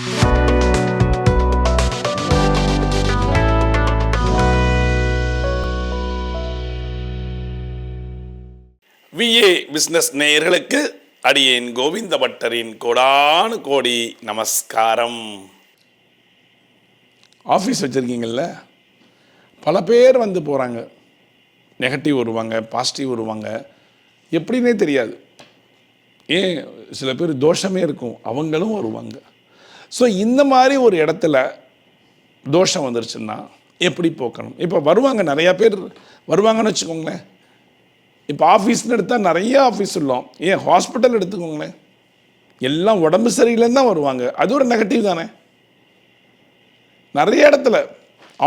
VA business நேயர்களுக்கு அடியேன் கோவிந்த பட்டரின் கோடானு கோடி நமஸ்காரம். ஆஃபீஸ் வச்சுருக்கீங்கள்ல பல பேர் வந்து போகிறாங்க நெகட்டிவ் வருவாங்க பாசிட்டிவ் வருவாங்க. எப்படின்னே தெரியாது. ஏன் சில பேர் தோஷமே இருக்கும். அவங்களும் வருவாங்க. ஸோ இந்த மாதிரி ஒரு இடத்துல தோஷம் வந்துருச்சுன்னா எப்படி போக்கணும்? இப்போ வருவாங்க நிறையா பேர் வருவாங்கன்னு வச்சுக்கோங்களேன். இப்போ ஆஃபீஸ்னு எடுத்தால் நிறைய ஆஃபீஸ் உள்ளோம். ஏன் ஹாஸ்பிட்டல் எடுத்துக்கோங்களேன். எல்லாம் உடம்பு சரியில்லைன்னு தான் வருவாங்க. அது ஒரு நெகட்டிவ் தானே. நிறைய இடத்துல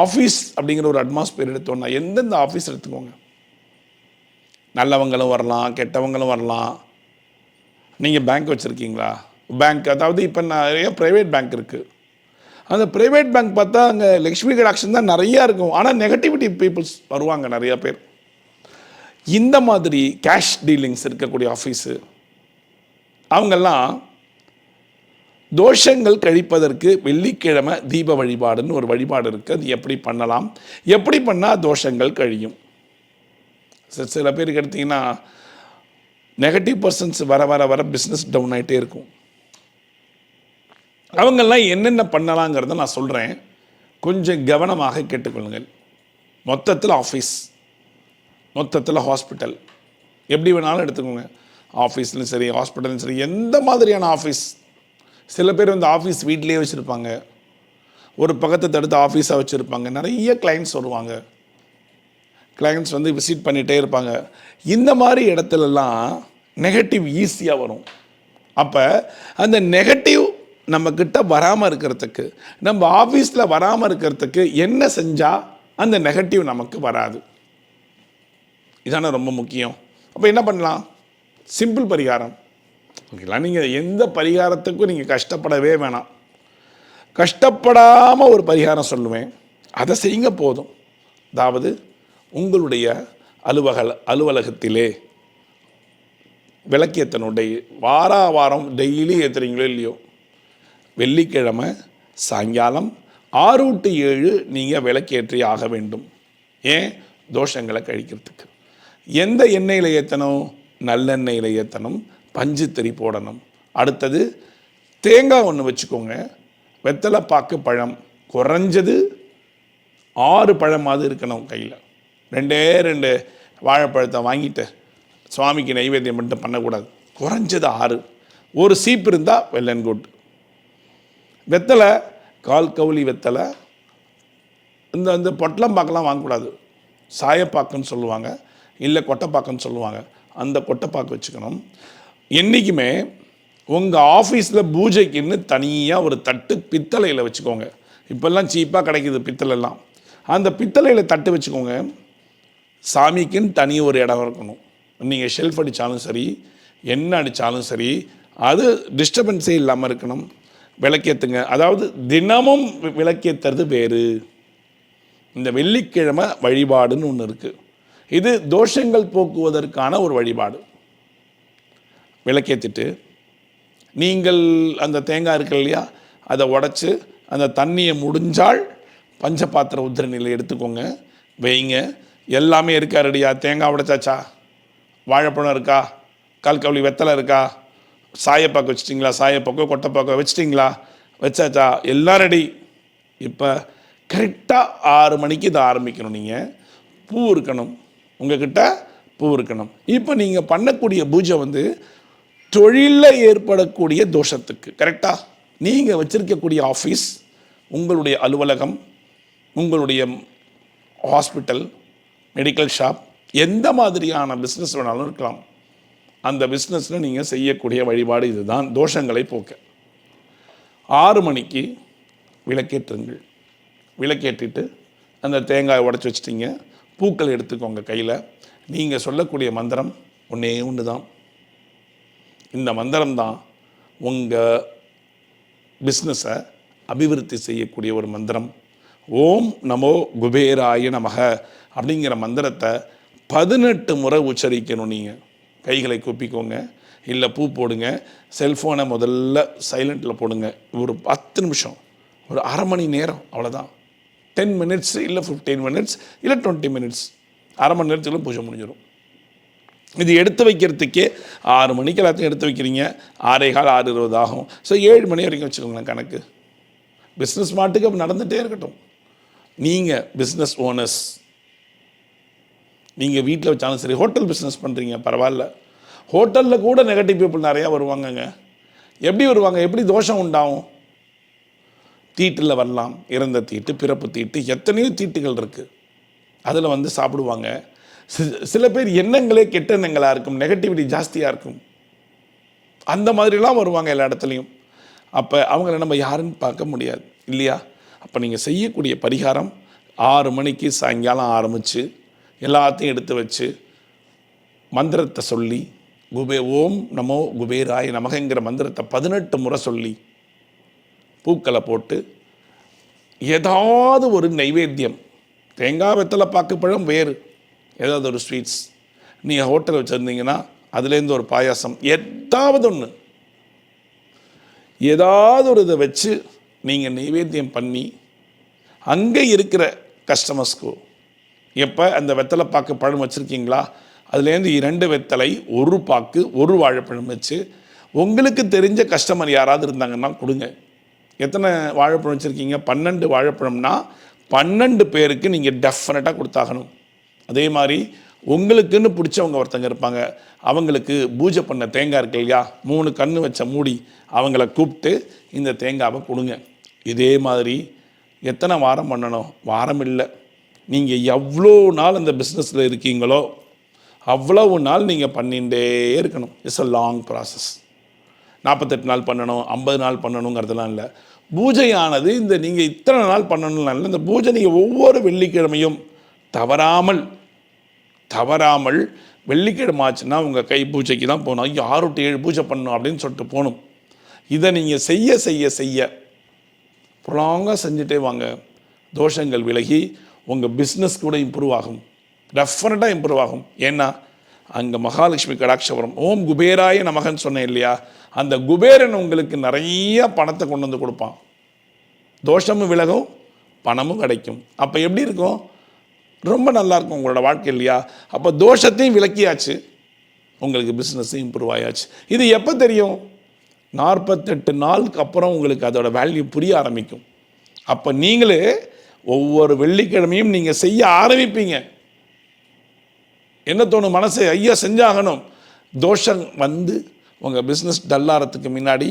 ஆஃபீஸ் அப்படிங்கிற ஒரு அட்மாஸ்பியர் எடுத்தோம்னா எந்தெந்த ஆஃபீஸ் எடுத்துக்கோங்க. நல்லவங்களும் வரலாம் கெட்டவங்களும் வரலாம். நீங்கள் பேங்க் வச்சுருக்கீங்களா? பேங்க் அதாவது இப்போ நிறைய ப்ரைவேட் பேங்க் இருக்குது அந்த ப்ரைவேட் பேங்க் பார்த்தா அங்கே லக்ஷ்மி கடாக்ஷன் தான் நிறையா இருக்கும். ஆனால் நெகட்டிவிட்டி பீப்புள்ஸ் வருவாங்க நிறையா பேர். இந்த மாதிரி கேஷ் டீலிங்ஸ் இருக்கக்கூடிய ஆஃபீஸு அவங்கெல்லாம் தோஷங்கள் கழிப்பதற்கு வெள்ளிக்கிழமை தீப வழிபாடுன்னு ஒரு வழிபாடு இருக்குது அது எப்படி பண்ணலாம்? எப்படி பண்ணால் தோஷங்கள் கழியும்? சில பேருக்கு எடுத்திங்கன்னா நெகட்டிவ் பர்சன்ஸ் வர வர வர பிஸ்னஸ் டவுன் ஆகிட்டே இருக்கும். அவங்கெல்லாம் என்னென்ன பண்ணலாங்கிறத நான் சொல்கிறேன் கொஞ்சம் கவனமாக கேட்டுக்கொள்ளுங்கள். மொத்தத்தில் ஆஃபீஸ் மொத்தத்தில் ஹாஸ்பிட்டல் எப்படி வேணாலும் எடுத்துக்கோங்க. ஆஃபீஸ்லையும் சரி ஹாஸ்பிட்டலும் சரி எந்த மாதிரியான ஆஃபீஸ் சில பேர் வந்து ஆஃபீஸ் வீட்லேயே வச்சுருப்பாங்க. ஒரு பக்கத்தை தடுத்து ஆஃபீஸாக வச்சுருப்பாங்க. நிறைய கிளைண்ட்ஸ் வருவாங்க. கிளைண்ட்ஸ் வந்து விசிட் பண்ணிகிட்டே இருப்பாங்க. இந்த மாதிரி இடத்துலலாம் நெகட்டிவ் ஈஸியாக வரும். அப்போ அந்த நெகட்டிவ் நம்மக்கிட்ட வராமல் இருக்கிறதுக்கு நம்ம ஆஃபீஸில் வராமல் இருக்கிறதுக்கு என்ன செஞ்சால் அந்த நெகட்டிவ் நமக்கு வராது. இதான ரொம்ப முக்கியம். அப்போ என்ன பண்ணலாம்? சிம்பிள் பரிகாரம். ஓகேங்களா? நீங்கள் எந்த பரிகாரத்துக்கும் நீங்கள் கஷ்டப்படவே வேணாம். கஷ்டப்படாமல் ஒரு பரிகாரம் சொல்லுவேன். அதை செய்யுங்க போதும். அதாவது உங்களுடைய அலுவக அலுவலகத்திலே விளக்கியத்தனுடைய வாரா வாரம் டெய்லி ஏற்றுறீங்களோ இல்லையோ? வெள்ளிக்கிழமை சாயங்காலம் ஆறு டு ஏழு நீங்கள் விளக்கேற்றி ஆக வேண்டும். ஏன்? தோஷங்களை கழிக்கிறதுக்கு. எந்த எண்ணெயில் ஏற்றணும் நல்லெண்ணெயில் ஏற்றணும் பஞ்சு திரி போடணும். அடுத்தது தேங்காய் ஒன்று வச்சுக்கோங்க. வெத்தலை பாக்கு பழம் குறைஞ்சது ஆறு பழமாவது இருக்கணும் கையில். ரெண்டே ரெண்டு வாழைப்பழத்தை வாங்கிட்டு சுவாமிக்கு நைவேத்தியம் மட்டும் பண்ணக்கூடாது. குறைஞ்சது ஆறு. ஒரு சீப்பு இருந்தால் வெல் அண்ட் குட். வெத்தலை கால் கவுளி வெத்தலை இந்த இந்த பொட்டலம்பாக்கெல்லாம் வாங்கக்கூடாது. சாயப்பாக்குன்னு சொல்லுவாங்க இல்லை கொட்டைப்பாக்குன்னு சொல்லுவாங்க. அந்த கொட்டைப்பாக்கு வச்சுக்கணும். என்றைக்குமே உங்கள் ஆஃபீஸில் பூஜைக்குன்னு தனியாக ஒரு தட்டு பித்தளையில் வச்சுக்கோங்க. இப்போல்லாம் சீப்பாக கிடைக்கிது பித்தளைலாம். அந்த பித்தளையில் தட்டு வச்சுக்கோங்க. சாமிக்குன்னு தனி ஒரு இடம் இருக்கணும். நீங்கள் ஷெல்ஃப் அடித்தாலும் சரி என்ன அடித்தாலும் சரி அது டிஸ்டர்பன்ஸே இல்லாமல் இருக்கணும். விளக்கேற்றுங்க அதாவது தினமும் வி- விளக்கேத்துறது வேறு. இந்த வெள்ளிக்கிழமை வழிபாடுன்னு ஒன்று இருக்குது இது தோஷங்கள் போக்குவதற்கான ஒரு வழிபாடு. விளக்கேற்றிட்டு நீங்கள் அந்த தேங்காய் இருக்கு இல்லையா அதை உடச்சி அந்த தண்ணியை முடிஞ்சால் பஞ்சபாத்திர உத்திரணியில் எடுத்துக்கோங்க. வைங்க. எல்லாமே இருக்கா ரெடியா? தேங்காய் உடைச்சாச்சா? வாழைப்பழம் இருக்கா? கல்கவுளி வெத்தலை இருக்கா? சாயப்பாக்கு வச்சிட்டிங்களா? சாயப்பாக்கோ கொட்டைப்பாக்கோ வச்சிட்டிங்களா? வச்சாச்சா? எல்லாம் ரெடி இப்போ கரெக்டாக ஆறு மணிக்கு இதை ஆரம்பிக்கணும் நீங்கள் பூ இருக்கணும். உங்ககிட்ட பூ இருக்கணும். இப்போ நீங்கள் பண்ணக்கூடிய பூஜை வந்து தொழிலில் ஏற்படக்கூடிய தோஷத்துக்கு கரெக்டாக நீங்கள் வச்சுருக்கக்கூடிய ஆஃபீஸ் உங்களுடைய அலுவலகம் உங்களுடைய ஹாஸ்பிட்டல் மெடிக்கல் ஷாப் எந்த மாதிரியான பிஸ்னஸ் வேணாலும் இருக்கலாம். அந்த பிஸ்னஸில் நீங்கள் செய்யக்கூடிய வழிபாடு இதுதான். தோஷங்களை போக்க. ஆறு மணிக்கு விளக்கேற்றுங்கள். விளக்கேற்றிட்டு அந்த தேங்காயை உடச்சி வச்சிட்டிங்க. பூக்கள் எடுத்துக்கோங்க கையில். நீங்கள் சொல்லக்கூடிய மந்திரம் ஒன்றே ஒன்று தான் இந்த மந்திரம் தான் உங்கள் பிஸ்னஸை அபிவிருத்தி செய்யக்கூடிய ஒரு மந்திரம். ஓம் நமோ குபேராய நமக அப்படிங்கிற மந்திரத்தை பதினெட்டு முறை உச்சரிக்கணும் நீங்கள் கைகளை கூப்பிக்கோங்க. இல்லை பூ போடுங்க. செல்ஃபோனை முதல்ல சைலண்ட்டில் போடுங்க. ஒரு பத்து நிமிஷம். ஒரு அரை மணி நேரம். அவ்வளோதான் டென் மினிட்ஸ் இல்லை ஃபிஃப்டீன் மினிட்ஸ் இல்லை டுவெண்ட்டி மினிட்ஸ் அரை மணி நேரத்துக்குள்ள பூஜை முடிஞ்சிடும் இது எடுத்து வைக்கிறதுக்கே ஆறு மணிக்கு எல்லாத்தையும் எடுத்து வைக்கிறீங்க. ஆறே கால் ஆறு இருபது ஆகும். ஸோ ஏழு மணி வரைக்கும் வச்சுக்கோங்களேன் கணக்கு. பிஸ்னஸ் மாட்டுக்கு அப்போ நடந்துகிட்டே இருக்கட்டும். நீங்கள் பிஸ்னஸ் ஓனர்ஸ் நீங்கள் வீட்டில் வச்சாலும் சரி ஹோட்டல் பிஸ்னஸ் பண்ணுறீங்க பரவாயில்ல. ஹோட்டலில் கூட நெகட்டிவ் பீப்புள் நிறையா வருவாங்கங்க. எப்படி வருவாங்க? எப்படி தோஷம் உண்டாகும்? தீட்டில் வரலாம். இறந்த தீட்டு பிறப்பு தீட்டு எத்தனையோ தீட்டுகள் இருக்குது அதில் வந்து சாப்பிடுவாங்க. சி- சில பேர் எண்ணங்களே கெட்ட எண்ணங்களாக இருக்கும் நெகட்டிவிட்டி ஜாஸ்தியாக இருக்கும். அந்த மாதிரிலாம் வருவாங்க எல்லா இடத்துலையும். அப்போ அவங்கள நம்ம யாருன்னு பார்க்க முடியாது இல்லையா? அப்போ நீங்கள் செய்யக்கூடிய பரிகாரம் ஆறு மணிக்கு சாயங்காலம் ஆரம்பித்து எல்லாத்தையும் எடுத்து வச்சு மந்திரத்தை சொல்லி குபே ஓம் நமோ குபேராய நமகங்கிற மந்திரத்தை பதினெட்டு முறை சொல்லி பூக்களை போட்டு ஏதாவது ஒரு நைவேத்தியம். தேங்காய் வெத்தலை பாக்கு பழம் வேறு. ஏதாவது ஒரு ஸ்வீட்ஸ் நீங்கள் ஹோட்டல் வச்சுருந்தீங்கன்னா அதுலேருந்து ஒரு பாயாசம். ஏதாவது ஒன்று ஏதாவது ஒரு இதை வச்சு நீங்கள் நைவேத்தியம் பண்ணி அங்கே இருக்கிற கஸ்டமர்ஸ்க்கு எப்போ அந்த வெத்தலை பாக்கு பழம் வச்சுருக்கீங்களா? அதுலேருந்து இரண்டு வெத்தலை ஒரு பாக்கு ஒரு வாழைப்பழம் வச்சு உங்களுக்கு தெரிஞ்ச கஸ்டமர் யாராவது இருந்தாங்கன்னா கொடுங்க. எத்தனை வாழைப்பழம் வச்சுருக்கீங்க? பன்னெண்டு வாழைப்பழம்னா பன்னெண்டு பேருக்கு நீங்கள் டெஃபினட்டாக கொடுத்தாகணும். அதே மாதிரி உங்களுக்குன்னு பிடிச்சவங்க ஒருத்தங்க இருப்பாங்க. அவங்களுக்கு பூஜை பண்ண தேங்காய் இருக்கு இல்லையா? மூணு கண்ணு வச்ச மூடி அவங்கள கூப்பிட்டு இந்த தேங்காவை கொடுங்க. இதே மாதிரி எத்தனை வாரம் பண்ணணும்? வாரம் இல்லை. நீங்கள் எவ்வளோ நாள் அந்த பிஸ்னஸில் இருக்கீங்களோ அவ்வளவு நாள் நீங்கள் பண்ணிகிட்டே இருக்கணும். இட்ஸ் அ லாங் ப்ராசஸ் நாற்பத்தெட்டு நாள் பண்ணணும் ஐம்பது நாள் பண்ணணுங்கிறதுலாம் இல்லை. பூஜையானது இந்த நீங்கள் இத்தனை நாள் பண்ணணும்லாம் இல்லை. இந்த பூஜை நீங்கள் ஒவ்வொரு வெள்ளிக்கிழமையும் தவறாமல் தவறாமல் வெள்ளிக்கிழமை ஆச்சுன்னா உங்கள் கை பூஜைக்கு தான் போகணும். ஐயோ ஆறு டு ஏழு பூஜை பண்ணணும் அப்படின்னு சொல்லிட்டு போகணும். இதை நீங்கள் செய்ய செய்ய செய்ய ப்ராங்காக செஞ்சுட்டே வாங்க. தோஷங்கள் விலகி உங்கள் பிஸ்னஸ் கூட இம்ப்ரூவ் ஆகும். டெஃபினட்டாக இம்ப்ரூவ் ஆகும். ஏன்னா அங்கே மகாலட்சுமி கடாட்சபுரம் ஓம் குபேராய நமகன் சொன்னேன் இல்லையா? அந்த குபேரன் உங்களுக்கு நிறைய பணத்தை கொண்டு வந்து கொடுப்பான். தோஷமும் விலகும் பணமும் கிடைக்கும். அப்போ எப்படி இருக்கும்? ரொம்ப நல்லா இருக்கும் உங்களோட வாழ்க்கை இல்லையா? அப்போ தோஷத்தையும் விலக்கியாச்சு. உங்களுக்கு பிஸ்னஸும் இம்ப்ரூவ் ஆயாச்சு. இது எப்போ தெரியும்? நாற்பத்தெட்டு நாளுக்கு அப்புறம் உங்களுக்கு அதோட வேல்யூ புரிய ஆரம்பிக்கும். அப்போ நீங்களே ஒவ்வொரு வெள்ளிக்கிழமையும் நீங்கள் செய்ய ஆரம்பிப்பீங்க. என்ன தோணும் மனசு? ஐயா செஞ்சாகணும். தோஷம் வந்து உங்கள் பிஸ்னஸ் டல்லாகிறதுக்கு முன்னாடி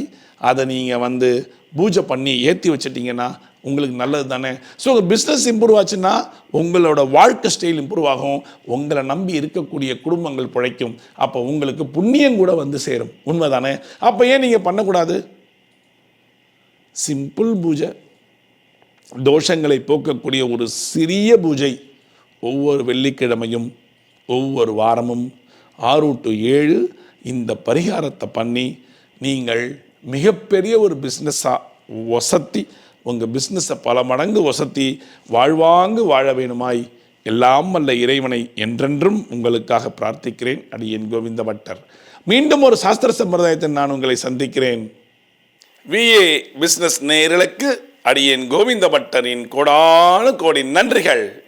அதை நீங்கள் வந்து பூஜை பண்ணி ஏற்றி வச்சிட்டிங்கன்னா உங்களுக்கு நல்லது தானே? ஸோ உங்கள் பிஸ்னஸ் இம்ப்ரூவ் ஆச்சுன்னா உங்களோட வாழ்க்கை ஸ்டைல் இம்ப்ரூவ் ஆகும். உங்களை நம்பி இருக்கக்கூடிய குடும்பங்கள் பிழைக்கும். அப்போ உங்களுக்கு புண்ணியம் கூட வந்து சேரும். உண்மை தானே அப்போ ஏன் நீங்கள் பண்ணக்கூடாது? சிம்பிள் பூஜை. தோஷங்களை போக்கக்கூடிய ஒரு சிறிய பூஜை ஒவ்வொரு வெள்ளிக்கிழமையும் ஒவ்வொரு வாரமும் ஆறு டு ஏழு இந்த பரிகாரத்தை பண்ணி நீங்கள் மிகப்பெரிய ஒரு பிஸ்னஸாக ஒசத்தி உங்கள் பிஸ்னஸை பல மடங்கு ஒசத்தி வாழ்வாங்கு வாழ வேணுமாய் எல்லாம் வல்ல இறைவனை என்றென்றும் உங்களுக்காக பிரார்த்திக்கிறேன் அடியேன் கோவிந்த பட்டர் மீண்டும் ஒரு சாஸ்திர சம்பிரதாயத்தில் நான் உங்களை சந்திக்கிறேன். விஏ பிஸ்னஸ் நேயர்களுக்கு அடியேன் கோவிந்த பட்டரின் கோடான கோடி நன்றிகள்.